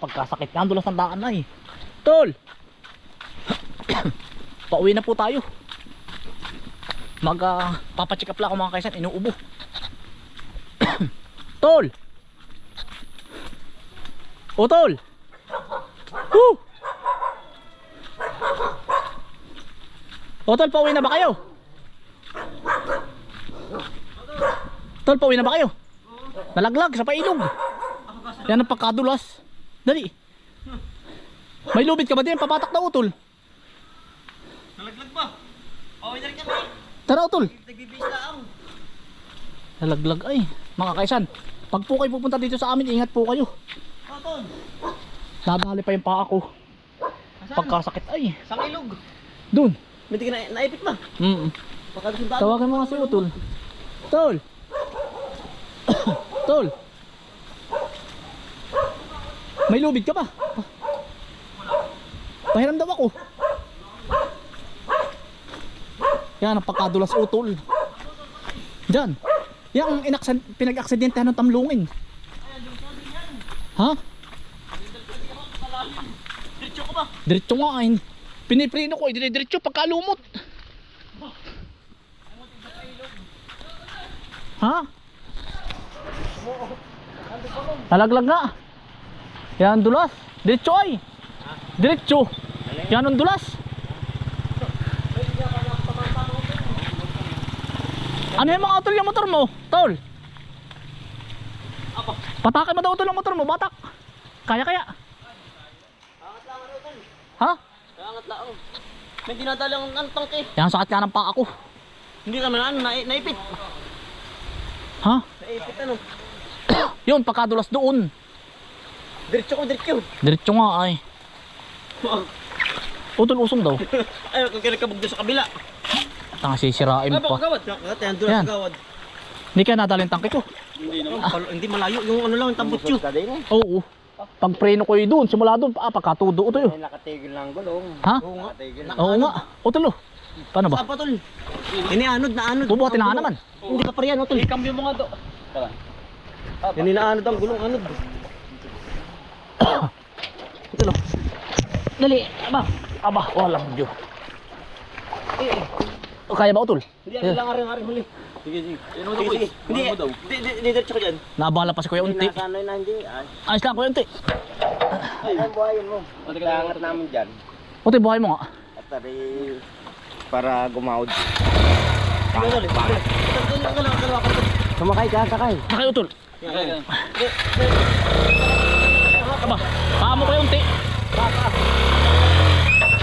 pagkasakit. Yan dulas ng daan ay. Tol! Pauwi na po tayo. Mag uh, papacheck up lang ako mga kaisan, inuubo. tol! O tol! Woo! O tol, pauwi na ba kayo? Tol, pauwi na ba kayo? Nalaglag sa pailog. Yan ang pagkadulas. Dali. May lubid ka ba din? Papatak na utol. Nalaglag ba? Okay na rin kami. Tara utol. Nagbibis lang. Nalaglag ay. Mga kaisan. Pag po kayo pupunta dito sa amin, ingat po kayo. Toton. Nadali pa yung paa ko. Pagkasakit ay. Sang ilog. Doon. Ka na naipit ba? Mm. Pagkasundan. Tawagan mo nga si utol. Tol. Tol. May lubid ka pa. Pahiram daw ako. Yan ang pagkadulas utol. Diyan. Yan ang inaksan, pinag-aksidente ng tamlungin. Ha? Diretso ko ba? Diretso nga ay. Piniprino ko, hindi diretso pagkalumot. Ha? Nalaglag na. Yan ang dulas. Diretso ay. Diretso. Yan ang dulas. Ano yung mga utol yung motor mo? Tol. Patakin mo daw utol yung motor mo, batak. Kaya kaya. Angat lang. Ha? Angat lang. May dinadala ang ang tangke. Yan sakit nga ng paa ko. Hindi ka man ano, na, naipit. Ha? Naipit ano. Yun, pagkadulas doon. Diretso ko, diretso. Diretso nga ay. Utol usong daw. Ay, kung kinakabog doon sa kabila. Tanga sisirain Ay, pa. baka gawad. Yan, doon sa gawad. Hindi kaya nadala yung tangke ko. Hindi naman. Hindi malayo. Yung ano lang, yung tambutso. Oo. Pag preno ko yun doon, simula doon, ah, pagkatudo ito yun. nakatigil lang gulong. Ha? Oo nga. Oo nga. Utol oh. Paano ba? Saan pa tol? Inianod na anod. Bubuhatin na nga naman. Hindi ka pa riyan, tol. Ikambyo mo nga to. Ininaanod ang gulong, anod. Ito lo. Dali. Aba. Aba. Walang Diyo. O, kaya ba utol? Hindi, ano lang aring aring huli. Sige, sige. Yan mo Sige. Hindi, hindi, hindi, diretso ka dyan. Nabala pa si Kuya Unti. Nasa ano na hindi. Ay, Ayos lang Kuya Unti. ay, ang buhayin mo. Pagkaangat namin dyan. Buhay mo nga. At tari para ito, ito, ito, ito. Sumakay ka, sakay. Sakay utol. Yan. Aba. Paa mo Kuya Unti.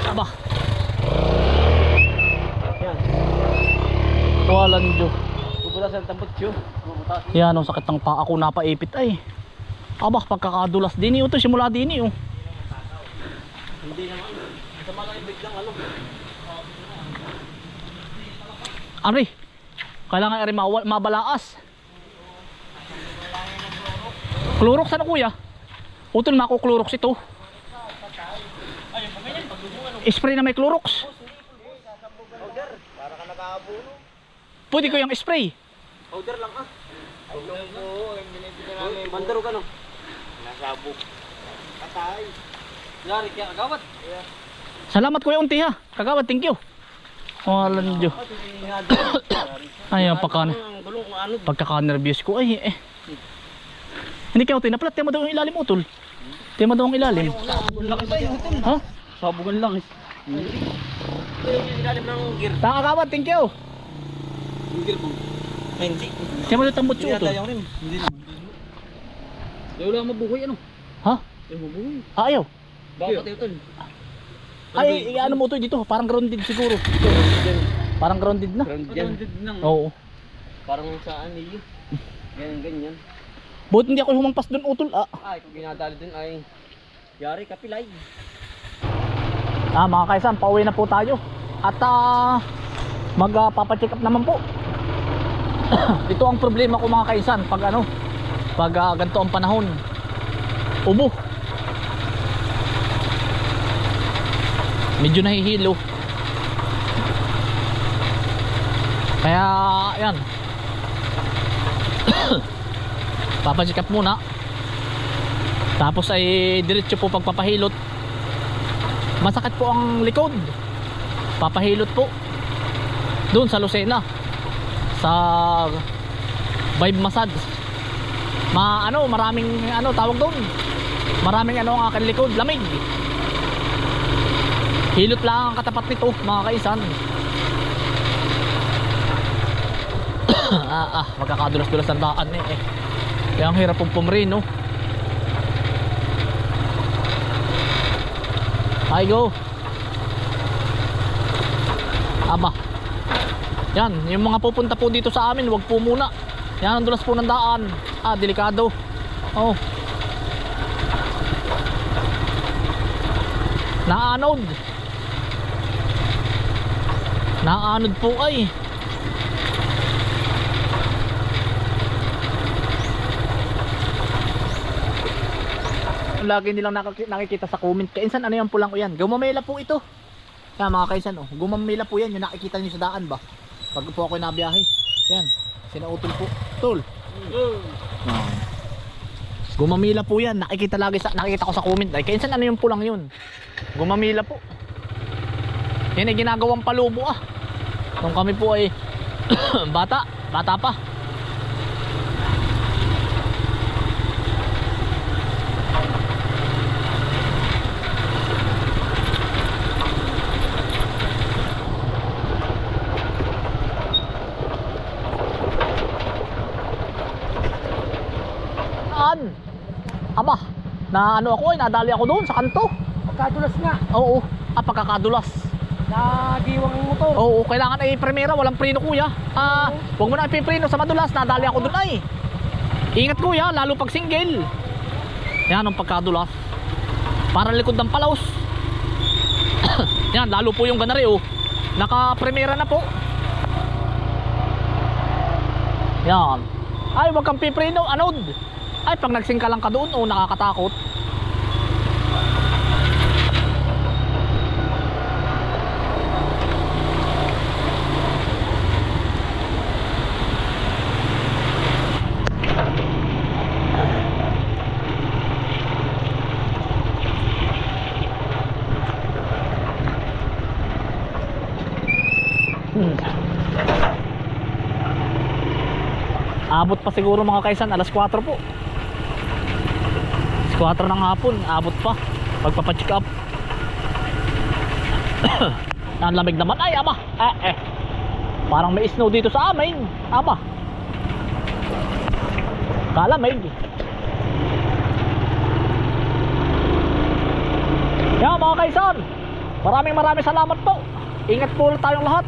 Aba. Yan. Walang Diyo. Bubulas ang tambutso. Yan ang sakit ng paa ko napaipit ay. Aba, pagkakadulas din eh. Ito simula din eh. Oh. Hindi naman. Sama lang yung biglang ano. Ari, kailangan ari mabalaas. Clorox ano kuya? Utol mako Clorox ito. Spray na may Clorox. Para ka nakabuno. Pwede ko yung spray. Powder lang ah. Mandaro ka no. Nasabog. Patay. Yari, kaya agawat. Salamat kuya unti ha. Kagawad, thank you. Walang Diyo. Pagka, Ang kung ano. pagkaka-nervous ko ay eh. Hindi kayo tinapalat, tema daw yung ilalim utol. Tema daw ang ilalim. Ha? Sabugan lang eh. Ito yung ilalim ng gear. Takakawad, thank you. Yung gear po. Ay, hindi. Tema daw tambot Hindi siya yung rim. Hindi naman. Ayaw lang mabuhay ano. Ha? Ayaw mabuhay. Ah, ayaw. Baka tayo tol. Ay, ano mo to dito? Parang grounded siguro. Parang grounded na. Grounded nang. Oo. Parang sa anilyo. Ganyan, ganyan. Buti hindi ako humangpas doon utol. Ah, Ay, kung ginadali din ay yari kapilay. Ah mga kaisan, pauwi na po tayo. At ah, magpapacheck up naman po. Ito ang problema ko mga kaisan pag ano, pag ah, ganito ang panahon. Ubo. Medyo nahihilo. Kaya, yan. Papacheck up muna. Tapos ay diretso po pagpapahilot. Masakit po ang likod. Papahilot po. Doon sa Lucena. Sa Vibe Massage. Ma ano, maraming ano tawag doon. Maraming ano ang aking likod, lamig. Hilot lang ang katapat nito, mga kaisan. ah, ah, magkakadulas-dulas ang daan eh. eh. Kaya ang hirap pong pumrin, no? Ay, go. Aba. Yan, yung mga pupunta po dito sa amin, wag po muna. Yan, ang dulas po ng daan. Ah, delikado. Oh. Naanod. Naanod po ay. Lagi nilang nakikita sa comment. Kainsan ano yan pulang ko yan? Gumamela po ito. Yan mga kaisan oh. Gumamela po yan. Yung nakikita niyo sa daan ba? Pag po ako nabiyahe. Yan. Sinautol po. Tol. Ah. Gumamila po yan. Nakikita lagi sa nakikita ko sa comment. Ay, kainsan ano yung pulang yun? Gumamila po. Yan ay ginagawang palubo ah. Nung kami po ay bata, bata pa. Saan? Aba, na ano ako ay nadali ako doon sa kanto. Pagkadulas nga, Oo, ah pagkakadulas. nagiwang ang motor. Oo, kailangan ay primera, walang preno kuya. Ah, huwag mo na ipipreno sa madulas, nadali ako doon ay. Ingat kuya, lalo pag single. Yan ang pagkadulas. Para likod ng palaos. Yan, lalo po yung ganari oh. Naka-primera na po. Yan. Ay, wag kang pipreno, anod. Ay, pag nagsing ka lang ka doon, oh, nakakatakot. Abot pa siguro mga kaisan, alas 4 po. Alas 4 ng hapon, abot pa. Pagpapacheck up. Ang lamig naman, ay ama, eh eh. Parang may snow dito sa amin, ama. Kalamig. Yan mga kaisan, maraming maraming salamat po. Ingat po tayong lahat.